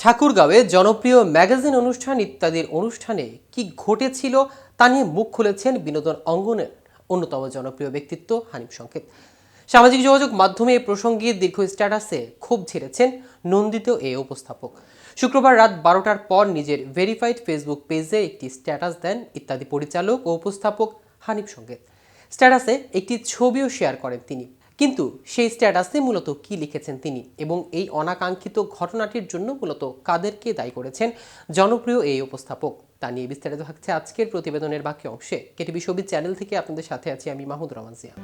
ঠাকুরগাঁওয়ে জনপ্রিয় ম্যাগাজিন অনুষ্ঠান ইত্যাদির অনুষ্ঠানে কি ঘটেছিল তা নিয়ে মুখ খুলেছেন বিনোদন অঙ্গনের অন্যতম জনপ্রিয় ব্যক্তিত্ব হানিফ সংকেত। সামাজিক যোগাযোগ মাধ্যমে এই প্রসঙ্গে দীর্ঘ স্ট্যাটাসে ক্ষোভ ঝেড়েছেন নন্দিত এই উপস্থাপক। শুক্রবার রাত বারোটার পর নিজের ভেরিফাইড ফেসবুক পেজে একটি স্ট্যাটাস দেন ইত্যাদি পরিচালক ও উপস্থাপক হানিফ সংকেত। স্ট্যাটাসে একটি ছবিও শেয়ার করেন তিনি। কিন্তু সেই স্ট্যাটাসে মূলত কি লিখেছেন তিনি এবং এই অনাকাঙ্ক্ষিত ঘটনাটির জন্য মূলত কাদেরকে দায়ী করেছেন জনপ্রিয় এই উপস্থাপক। তা নিয়ে বিস্তারিত থাকছে আজকের প্রতিবেদনের বাকি অংশে। কেটিভি ছবি চ্যানেল থেকে আপনাদের সাথে আছি আমি মাহমুদ রহমান জিয়া।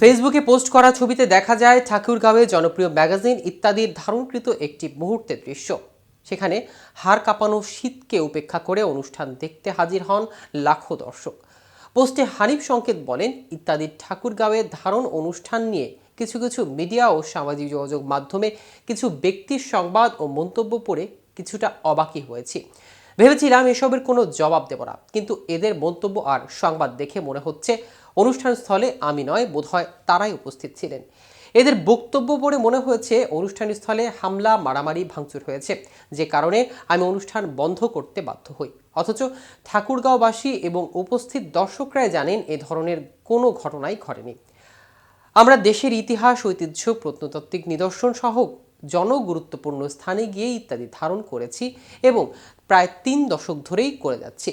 ফেসবুকে পোস্ট করা ছবিতে দেখা যায় ঠাকুরগাঁওয়ে জনপ্রিয় ম্যাগাজিন ইত্যাদির ধারণকৃত একটি মুহূর্তের দৃশ্য। সেখানে হাড় কাঁপানো শীতকে উপেক্ষা করে অনুষ্ঠান দেখতে হাজির হন লাখো দর্শক। পোস্টে হানিফ সংকেত বলেন ইত্যাদির ঠাকুরগাঁওয়ে ধারণ অনুষ্ঠান নিয়ে কিছু কিছু মিডিয়া ও সামাজিক যোগাযোগ মাধ্যমে কিছু ব্যক্তির সংবাদ ও মন্তব্য পড়ে কিছুটা অবাকই হয়েছি। ভেবেছিলাম এসবের কোনো জবাব দেব না, কিন্তু এদের মন্তব্য আর সংবাদ দেখে মনে হচ্ছে, অনুষ্ঠান স্থলে আমি নয়, বোধহয় তারাই উপস্থিত ছিলেন। এদের বক্তব্য পড়ে মনে হয়েছে অনুষ্ঠান স্থলে হামলা, মারামারি ভাঙচুর হয়েছে। যে কারণে আমি অনুষ্ঠান বন্ধ করতে বাধ্য হই। অথচ ঠাকুরগাঁওবাসী এবং উপস্থিত দর্শকরাই জানেন এ ধরনের কোনো ঘটনাই ঘটেনি। আমরা দেশের ইতিহাস, ঐতিহ্য, প্রত্নতাত্ত্বিক নিদর্শন সহ জনগুরুত্বপূর্ণ স্থানে গিয়ে ইত্যাদি ধারণ করেছি এবং প্রায় তিন দশক ধরেই করে যাচ্ছি।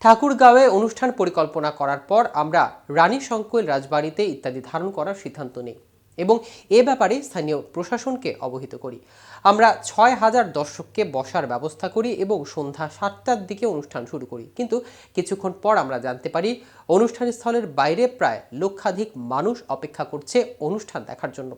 ঠাকুরগাঁওয়ে অনুষ্ঠান পরিকল্পনা করার পর আমরা রানী সংকুল রাজবাড়িতে ইত্যাদি ধারণ করার সিদ্ধান্ত নিই। এবং এ ব্যাপারে স্থানীয় প্রশাসনকে অবহিত করি। আমরা ছয় হাজার দর্শককে বসার ব্যবস্থা করি এবং সন্ধ্যা সাতটার দিকে অনুষ্ঠান শুরু করি। কিন্তু কিছুক্ষণ পর আমরা জানতে পারি, অনুষ্ঠান স্থলের বাইরে প্রায় লক্ষাধিক মানুষ অপেক্ষা করছে অনুষ্ঠান দেখার জন্য।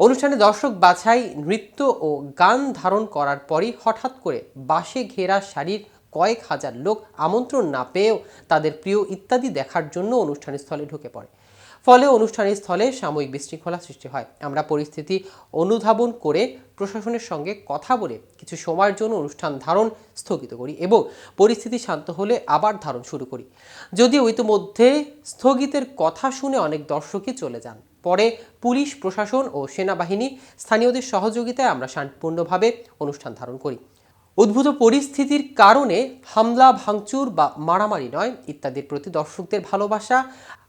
অনুষ্ঠানে দর্শক বাছাই, নৃত্য ও গান ধারণ করার পরই হঠাৎ করে বাসে ঘেরা শাড়ির কয়েক হাজার লোক আমন্ত্রণ না পেয়েও তাদের প্রিয় ইত্যাদি দেখার জন্য অনুষ্ঠান স্থলে ঢুকে পড়ে। ফলে অনুষ্ঠানের স্থলে সাময়িক বিশৃঙ্খলা সৃষ্টি হয়। আমরা পরিস্থিতি অনুধাবন করে প্রশাসনের সঙ্গে কথা বলে কিছু সময়ের জন্য অনুষ্ঠান ধারণ স্থগিত করি এবং পরিস্থিতি শান্ত হলে আবার ধারণ শুরু করি। যদিও ইতিমধ্যে স্থগিতের কথা শুনে অনেক দর্শকই চলে যান, পরে পুলিশ, প্রশাসন ও সেনাবাহিনী স্থানীয়দের সহযোগিতায় আমরা শান্তিপূর্ণভাবে অনুষ্ঠান ধারণ করি। উদ্ভূত পরিস্থিতির কারণে হামলা, ভাঙচুর বা মারামারি নয় ইত্যাদির প্রতি দর্শকদের ভালোবাসা।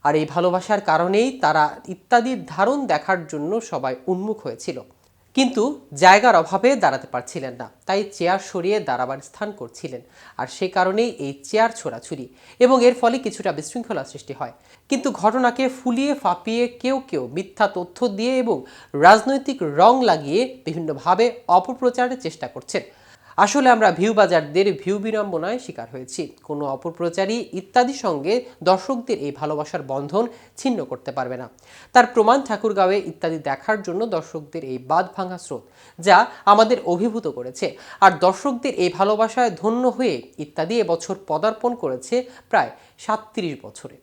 আর এই ভালোবাসার কারণেই তারা ইত্যাদির ধারণ দেখার জন্য সবাই উন্মুখ হয়েছিল। কিন্তু জায়গার অভাবে দাঁড়াতে পারছিলেন না, তাই চেয়ার সরিয়ে দাঁড়াবার স্থান করছিলেন। আর সে কারণেই এই চেয়ার ছোড়াছুরি এবং এর ফলে কিছুটা বিশৃঙ্খলা সৃষ্টি হয়। কিন্তু ঘটনাকে ফুলিয়ে ফাঁপিয়ে কেউ কেউ মিথ্যা তথ্য দিয়ে এবং রাজনৈতিক রং লাগিয়ে বিভিন্নভাবে অপপ্রচারের চেষ্টা করছেন। আসলে আমরা ভিউ বাজারদের ভিউ বিড়ম্বনায় শিকার হয়েছি। কোনো অপপ্রচারী ইত্যাদি সঙ্গে দর্শকদের এই ভালোবাসার বন্ধন ছিন্ন করতে পারবে না। তার প্রমাণ ঠাকুরগাঁওয়ে ইত্যাদি দেখার জন্য দর্শকদের এই বাদ ভাঙা স্রোত, যা আমাদের অভিভূত করেছে। আর দর্শকদের এই ভালোবাসায় ধন্য হয়ে ইত্যাদি এবছর পদার্পণ করেছে প্রায় সাতত্রিশ বছরে।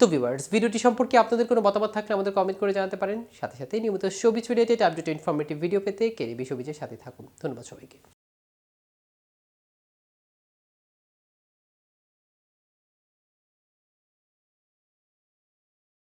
তো ভিউয়ার্স ভিডিওটি সম্পর্কে আপনাদের কোনো মতামত থাকলে আমাদের কমেন্ট করে জানাতে পারেন। সাথে সাথে নিয়মিত ছবি রিলেটেড আপডেট ইনফরমেটিভ ভিডিও পেতে কেরিবি ছবিজের সাথে থাকুন। ধন্যবাদ সবাইকে।